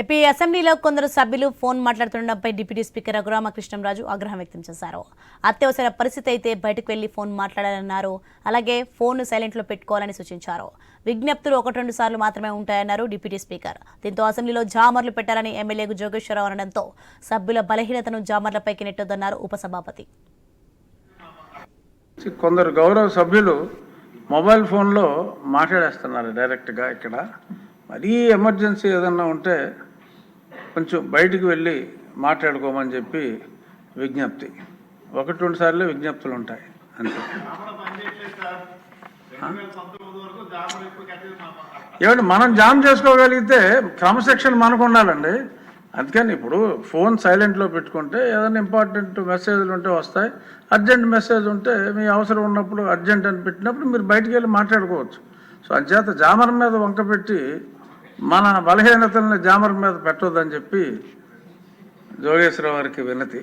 AP అసెంబ్లీలో కొందరు సభ్యులు ఫోన్ మాట్లాడుతుండడంపై డిప్యూటీ స్పీకర్ రఘురామకృష్ణంరాజు ఆగ్రహం వ్యక్తం చేశారు. అత్యవసర పరిస్థితి అయితే బయటకు వెళ్ళి ఫోన్ మాట్లాడాలన్నారు. అలాగే ఫోన్ సైలెంట్లో పెట్టుకోవాలని సూచించారు. విజ్ఞప్తులు ఒకటి రెండు సార్లు మాత్రమే ఉంటాయన్నారు డిప్యూటీ స్పీకర్. దీంతో అసెంబ్లీలో జామర్లు పెట్టారని ఎమ్మెల్యేకు జోగేశ్వరరావు అనడంతో సభ్యుల బలహీనతను జామర్లపైకి నెట్టొద్దన్నారు ఉపసభాపతి. కొందరు గౌరవ సభ్యులు మొబైల్ ఫోన్లో మాట్లాడేస్తున్నారు డైరెక్ట్గా ఇక్కడ. మరీ ఎమర్జెన్సీ ఏదన్నా ఉంటే కొంచెం బయటికి వెళ్ళి మాట్లాడుకోమని చెప్పి విజ్ఞప్తి. ఒకటి రెండు సార్లు విజ్ఞప్తులు ఉంటాయి. అంతే. ఏమంటే మనం జామ్ చేసుకోగలిగితే క్రమశిక్షణ మనకు ఉండాలండి. అందుకని ఇప్పుడు ఫోన్ సైలెంట్లో పెట్టుకుంటే ఏదైనా ఇంపార్టెంట్ మెసేజ్లు ఉంటే వస్తాయి. అర్జెంట్ మెసేజ్ ఉంటే మీ అవసరం ఉన్నప్పుడు అర్జెంట్ అని పెట్టినప్పుడు మీరు బయటికి వెళ్ళి మాట్లాడుకోవచ్చు. సో అంచేత జామర్ మీద వంక పెట్టి మన బలహీనతలను జామర్ మీద పెట్టొద్దని చెప్పి జోగేశ్వరరావు వారికి వినతి.